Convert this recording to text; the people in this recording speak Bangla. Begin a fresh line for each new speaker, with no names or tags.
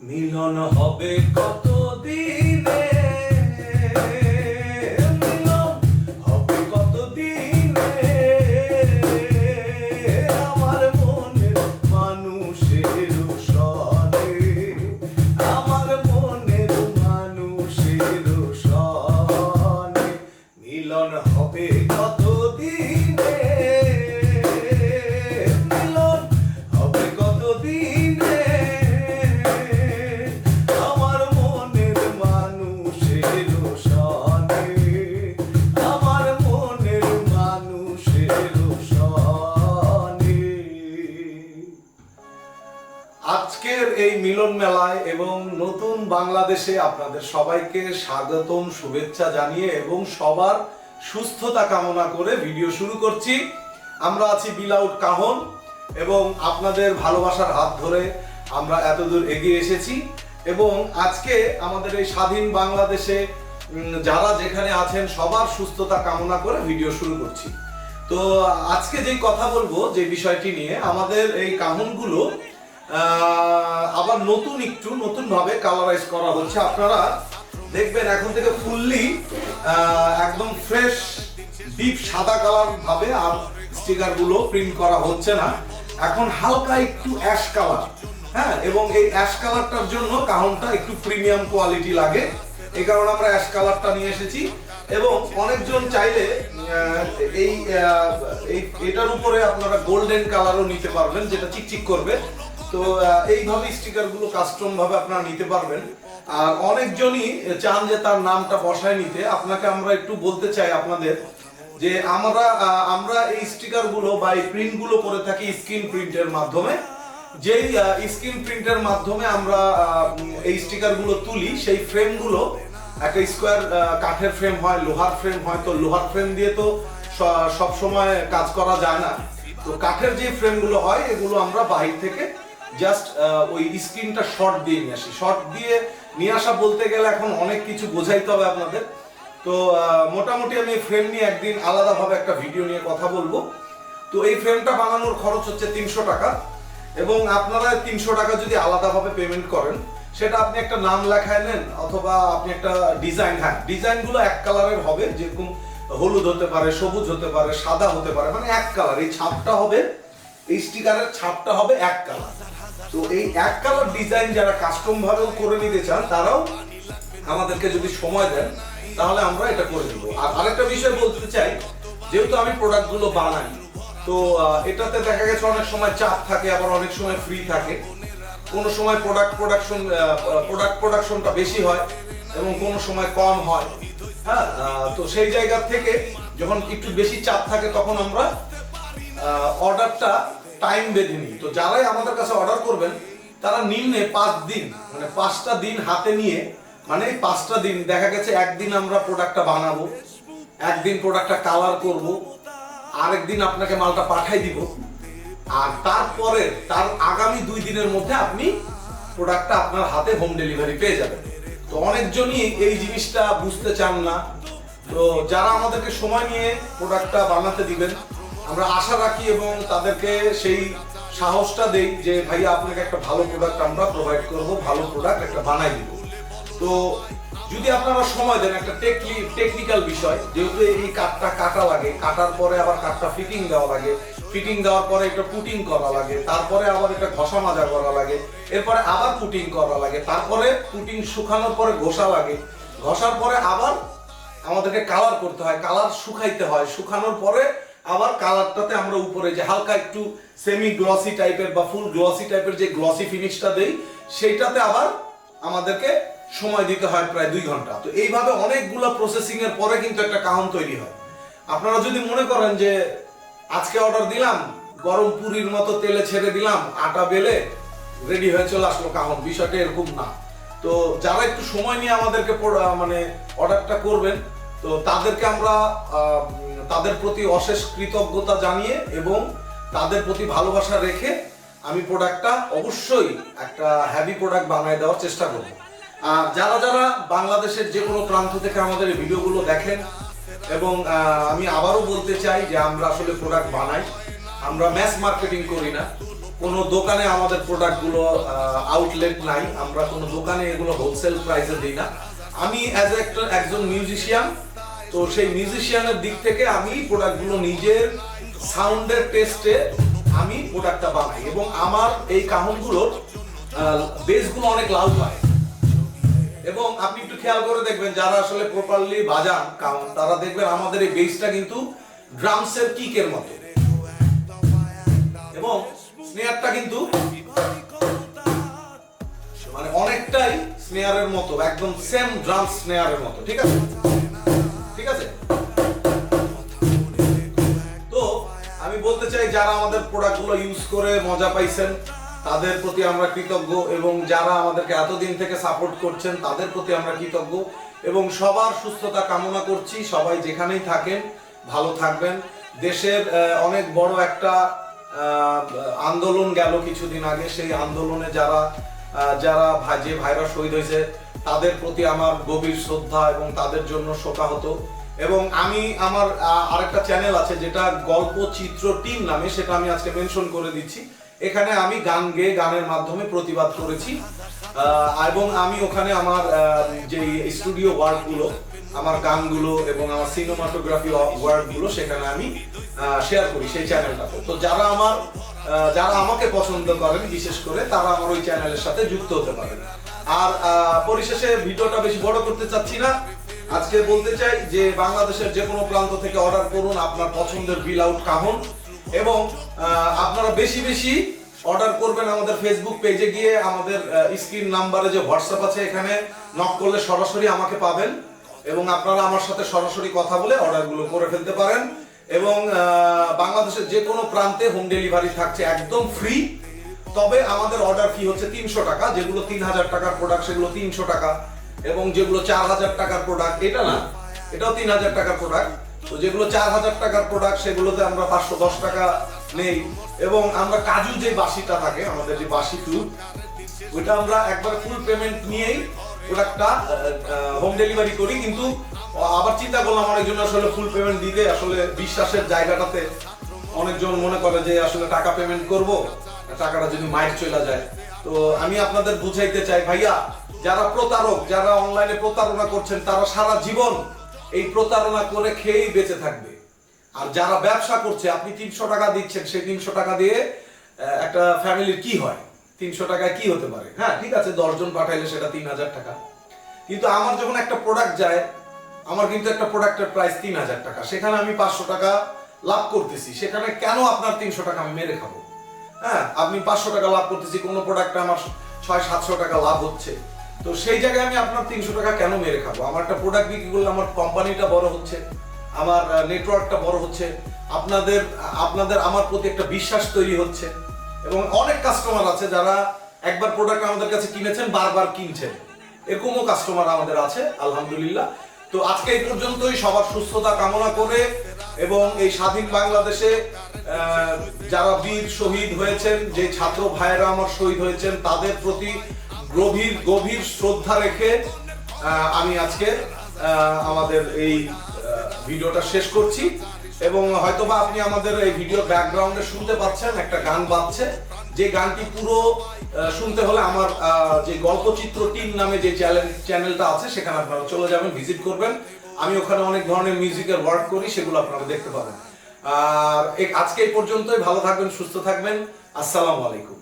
মিলন হবে কত মিলন মেলায় এবং নতুন বাংলাদেশে আপনাদের সবাইকে স্বাগতম, শুভেচ্ছা জানিয়ে এবং সবার সুস্থতা কামনা করে ভিডিও শুরু করছি। আমরা আছি বিলাউট কাহন এবং আপনাদের ভালোবাসার হাত ধরে আমরা এতদূর এগিয়ে এসেছি এবং আজকে আমাদের এই স্বাধীন বাংলাদেশে যারা যেখানে আছেন সবার সুস্থতা কামনা করে ভিডিও শুরু করছি। তো আজকে যেই কথা বলব, যে বিষয়টি নিয়ে আমাদের এই কাহনগুলো আবার নতুন একটু নতুন ভাবে কালারাইজ করা হচ্ছে। আপনারা দেখবেন এখন থেকে ফুললি একদম ফ্রেশ ডিপ সাদা কালার ভাবে আর স্টিকারগুলো প্রিন্ট করা হচ্ছে না। এখন হালকা একটু অ্যাশ কালার হ্যাঁ? এবং এই অ্যাশ কালারটার জন্য কাহনটা একটু প্রিমিয়াম কোয়ালিটি লাগে। এই কারণে আমরা অ্যাশ কালারটা নিয়ে এসেছি। এবং অনেকজন চাইলে এই এই, এটার উপরে আপনারা গোল্ডেন কালারও নিতে পারবেন, যেটা চিকচিক করবে। তো এইভাবে স্টিকারগুলো কাস্টম ভাবে আপনারা নিতে পারবেন। আর অনেকজনই চান যে তার নামটা বসায় নিতে। আপনাকে আমরা একটু বলতে চাই আপনাদের যে আমরা আমরা এই স্টিকারগুলো বা এই প্রিন্টগুলো করে থাকি স্ক্রিন প্রিন্টের মাধ্যমে। যেই স্ক্রিন প্রিন্টের মাধ্যমে আমরা এই স্টিকারগুলো তুলি, সেই ফ্রেমগুলো একটা স্কোয়ার কাঠের ফ্রেম হয়, লোহার ফ্রেম হয়, তো লোহার ফ্রেম দিয়ে তো সব সময় কাজ করা যায় না। তো কাঠের যে ফ্রেমগুলো হয়, এগুলো আমরা বাহির থেকে জাস্ট ওই স্ক্রিনটা শর্ট দিয়ে নিয়ে আসি। শর্ট দিয়ে নিয়ে আসা বলতে গেলে এখন অনেক কিছু বোঝাইতে হবে আপনাদের। তো মোটামুটি আমি ফ্রেম নিয়ে একদিন আলাদাভাবে একটা ভিডিও নিয়ে কথা বলব। তো এই ফ্রেমটা বানানোর খরচ হচ্ছে তিনশো টাকা। এবং আপনারা তিনশো টাকা যদি আলাদাভাবে পেমেন্ট করেন, সেটা আপনি একটা নাম লেখায় নেন অথবা আপনি একটা ডিজাইন হ্যাঁ ডিজাইনগুলো এক কালারের হবে। যেরকম হলুদ হতে পারে, সবুজ হতে পারে, সাদা হতে পারে মানে এক কালার এই ছাপটা হবে, এই স্টিকারের ছাপটা হবে এক কালার তো এই এক কালার ডিজাইন যারা কাস্টম ভাবেও করে নিতে চান, তারাও আমাদেরকে যদি সময় দেন, তাহলে আমরা এটা করে দেবো আর আরেকটা বিষয় বলতে চাই, যেহেতু আমি প্রোডাক্টগুলো বানাই, তো এটাতে দেখা গেছে অনেক সময় চাপ থাকে, আবার অনেক সময় ফ্রি থাকে। কোন সময় প্রোডাক্ট প্রোডাকশন প্রোডাক্ট প্রোডাকশনটা বেশি হয় এবং কোন সময় কম হয়। হ্যাঁ তো সেই জায়গা থেকে যখন একটু বেশি চাপ থাকে, তখন আমরা অর্ডারটা টাইম বেঁধে তো যারাই আমাদের কাছে অর্ডার করবেন, তারা নিম্নে পাঁচ দিন মানে পাঁচটা দিন হাতে নিয়ে মানে পাঁচটা দিন, দেখা গেছে একদিন আমরা প্রোডাক্টটা বানাবো, একদিন প্রোডাক্টটা কালার করব, আরেকদিন আপনাকে মালটা পাঠাই দিব, আর তারপরে, তার আগামী দুই দিনের মধ্যে আপনি প্রোডাক্টটা আপনার হাতে হোম ডেলিভারি পেয়ে যাবেন। তো অনেকজনই এই জিনিসটা বুঝতে চান না। তো যারা আমাদেরকে সময় নিয়ে প্রোডাক্টটা বানাতে দিবেন আমরা আশা রাখি এবং তাদেরকে সেই সাহসটা দেই যে ভাই আপনাকে একটা ভালো প্রোডাক্ট আমরা প্রোভাইড করব, ভালো প্রোডাক্ট একটা বানাই দিব। তো যদি আপনারা সময় দেন, একটা টেকনিক্যাল বিষয়, যেহেতু এই কাঠটা কাটা লাগে, কাটার পরে আবার কাঠটা ফিটিং দেওয়া লাগে। ফিটিং দেওয়ার পরে একটা পুটিং করা লাগে, তারপরে আবার একটা ঘষা মাজা করা লাগে, এরপরে আবার পুটিং করা লাগে, তারপরে পুটিং শুকানোর পরে ঘষা লাগে। ঘষার পরে আবার আমাদেরকে কালার করতে হয় কালার শুকাইতে হয়, শুকানোর পরে আবার কালারটাতে আমরা উপরে যে হালকা একটু সেমি গ্লসি টাইপের বা ফুল গ্লসি টাইপের যে গ্লসি ফিনিশটা দেই, সেইটাতে আবার আমাদেরকে সময় দিতে হয় প্রায় দুই ঘণ্টা। তো এইভাবে অনেকগুলো প্রসেসিং এর পরে কিন্তু একটা কাহন তৈরি হয়। আপনারা যদি মনে করেন যে আজকে অর্ডার দিলাম, গরম পুরির মতো তেলে ছেড়ে দিলাম, আটা বেলে রেডি হয়ে চলে আসলো কাহন, বিষয়টা এরকম না। তো যারা একটু সময় নিয়ে আমাদেরকে মানে অর্ডারটা করবেন তো তাদেরকে আমরা তাদের প্রতি অশেষ কৃতজ্ঞতা জানিয়ে এবং তাদের প্রতি ভালোবাসা রেখে আমি প্রোডাক্টটা অবশ্যই একটা হ্যাভি প্রোডাক্ট বানিয়ে দেওয়ার চেষ্টা করব। আর যারা যারা বাংলাদেশের যে কোনো প্রান্ত থেকে আমাদের ভিডিওগুলো দেখেন এবং আমি আবারও বলতে চাই যে আমরা আসলে প্রোডাক্ট বানাই, আমরা ম্যাস মার্কেটিং করি না। কোনো দোকানে আমাদের প্রোডাক্টগুলো আউটলেট নাই। আমরা কোনো দোকানে এগুলো হোলসেল প্রাইসে দিই না। আমি অ্যাজ একটা একজন মিউজিশিয়ান তো সেই মিউজিশিয়ানের দিক থেকে আমি প্রোডাক্টগুলো নিজের সাউন্ডের টেস্টে আমি প্রোডাক্টটা বানাই এবং আমার এই কাহনগুলোর বেসগুলো অনেক লাউড হয়। এবং আপনি একটু খেয়াল করে দেখবেন, যারা আসলে প্রপারলি বাজান কারণ তারা দেখবেন আমাদের এই বেসটা কিন্তু ড্রামসের কিকের মতো। এবং স্নেয়ারটা কিন্তু মানে অনেকটাই স্নেয়ারের মতো, একদম সেম ড্রাম স্নেয়ারের মতো, ঠিক আছে? আছে? তো আমি বলতে চাই, যারা আমাদের প্রোডাক্টগুলো ইউজ করে মজা পাইছেন, তাদের প্রতি আমরা কৃতজ্ঞ এবং যারা আমাদেরকে এতদিন থেকে সাপোর্ট করছেন, তাদের প্রতি আমরা কৃতজ্ঞ এবং সবার সুস্থতা কামনা করছি। সবাই যেখানেই থাকেন, ভালো থাকবেন। দেশের অনেক বড় একটা আন্দোলন গেল কিছুদিন আগে। সেই আন্দোলনে যারা যারা যে ভাইরা শহীদ হয়েছে, তাদের প্রতি আমার গভীর শ্রদ্ধা এবং তাদের জন্য শোকাহত। এবং আমি আমার আরেকটা চ্যানেল আছে যেটা গল্প চিত্র টিম নামে, সেটা আমি আজকে মেনশন করে দিচ্ছি। এখানে আমি গান গেয়ে গানের মাধ্যমে প্রতিবাদ করেছি। এবং আমি ওখানে আমার যে স্টুডিও ওয়ার্কগুলো আমার গানগুলো এবং আমার সিনেমাটোগ্রাফি ওয়ার্কগুলো সেখানে আমি শেয়ার করি সেই চ্যানেলটাতে তো যারা আমার যারা আমাকে পছন্দ করেন, বিশেষ করে তারা আমার ওই চ্যানেলের সাথে যুক্ত হতে পারেন। আর পরিশেষে ভিডিওটা বেশি বড় করতে চাচ্ছি না। আজকে বলতে চাই যে বাংলাদেশের যে কোনো প্রান্ত থেকে অর্ডার করুন আপনার পছন্দের বিল আউট কাহন। এবং আপনারা বেশি বেশি অর্ডার করবেন আমাদের ফেসবুক পেজে গিয়ে, আমাদের স্ক্রিন নাম্বারে যে হোয়াটসঅ্যাপ আছে এখানে নক করলে সরাসরি আমাকে পাবেন। এবং আপনারা আমার সাথে সরাসরি কথা বলে অর্ডারগুলো করে ফেলতে পারেন। এবং বাংলাদেশের যে কোনো প্রান্তে হোম ডেলিভারি থাকছে একদম ফ্রি তবে আমাদের অর্ডার ফি হচ্ছে তিনশো টাকা, যেগুলো তিন হাজার টাকার প্রোডাক্ট সেগুলো তিনশো টাকা। এবং যেগুলো চার হাজার টাকার প্রোডাক্ট এটা না, এটাও তিন হাজার টাকার প্রোডাক্ট তো যেগুলো চার হাজার টাকার প্রোডাক্ট সেগুলোতে আমরা পাঁচশো দশ টাকা নেই। এবং আমরা কাজু যে বাসিটা থাকে, আমাদের যে বাসি ফ্লুট ওইটা আমরা একবার ফুল পেমেন্ট নিয়েই প্রোডাক্টটা হোম ডেলিভারি করি। কিন্তু আবার চিন্তা করলাম অনেকজন আসলে ফুল পেমেন্ট দিতে। আসলে বিশ্বাসের জায়গাটাতে অনেকজন মনে করে যে আসলে টাকা পেমেন্ট করব টাকাটা যদি মাইর চলে যায়। তো আমি আপনাদের বুঝাইতে চাই, ভাইয়া যারা প্রতারক, যারা অনলাইনে প্রতারণা করছেন, তারা সারা জীবন এই প্রতারণা করে খেয়েই বেঁচে থাকবে। আর যারা ব্যবসা করছে, আপনি তিনশো টাকা দিচ্ছেন, সেই তিনশো টাকা দিয়ে একটা ফ্যামিলির কি হয়? তিনশো টাকায় কি হতে পারে? হ্যাঁ ঠিক আছে, দশজন পাঠাইলে সেটা তিন হাজার টাকা। কিন্তু আমার যখন একটা প্রোডাক্ট যায়, আমার কিন্তু একটা প্রোডাক্টের প্রাইস তিন হাজার টাকা। সেখানে আমি পাঁচশো টাকা লাভ করতেছি। সেখানে কেন আপনার তিনশো টাকা আমি মেরে খাব? হ্যাঁ আপনি পাঁচশো টাকা লাভ করতেছি, কোনো প্রোডাক্টে আমার ছয়, সাতশো টাকা লাভ হচ্ছে। তো সেই জায়গায় আমি আপনার তিনশো টাকা কেন মেরে খাব? আমার একটা প্রোডাক্ট বিক্রি করলে আমার কোম্পানিটা বড় হচ্ছে, আমার নেটওয়ার্কটা বড় হচ্ছে, আপনাদের আপনাদের আমার প্রতি একটা বিশ্বাস তৈরি হচ্ছে এবং অনেক কাস্টমার আছে যারা একবার প্রোডাক্ট আমাদের কাছে কিনেছেন, বারবার কিনছেন। এরকমও কাস্টমার আমাদের আছে, আলহামদুলিল্লাহ। তো আজকে এই পর্যন্তই, সবার সুস্থতা কামনা করে এবং এই স্বাধীন বাংলাদেশে যারা বীর শহীদ হয়েছেন, যে ছাত্র ভাইয়েরা আমার শহীদ হয়েছেন, তাদের প্রতি গভীর গভীর শ্রদ্ধা রেখে আমি আজকে আমাদের এই ভিডিওটা শেষ করছি। এবং হয়তোবা আপনি আমাদের এই ভিডিও ব্যাকগ্রাউন্ডে শুনতে পাচ্ছেন, একটা গান বাজছে। যে গানটি পুরো শুনতে হলে আমার যে গল্পচিত্র টিম নামে যে চ্যানেল চ্যানেলটা আছে, সেখানে আপনারা চলে যাবেন, ভিজিট করবেন। আমি ওখানে অনেক ধরনের মিউজিকের ওয়ার্ক করি, সেগুলো আপনারা দেখতে পাবেন। আর আজকে এই পর্যন্তই, ভালো থাকবেন, সুস্থ থাকবেন। আসসালামু আলাইকুম।